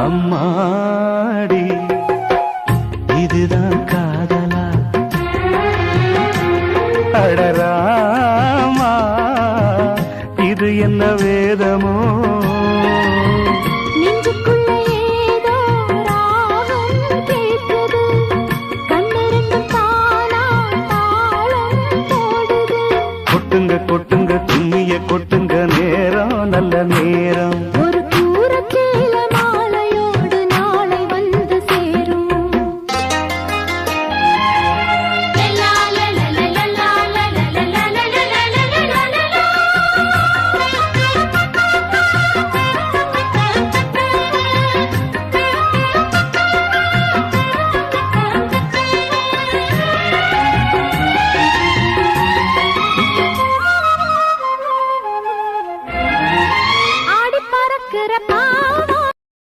அம்மாடி இதுதான் காதலா? அடராமா இது என்ன வேதமோ? கொட்டுங்க கொட்டுங்க துண்ணிய கொட்டுங்க நேரம் நல்ல நேரம். இருக்கிற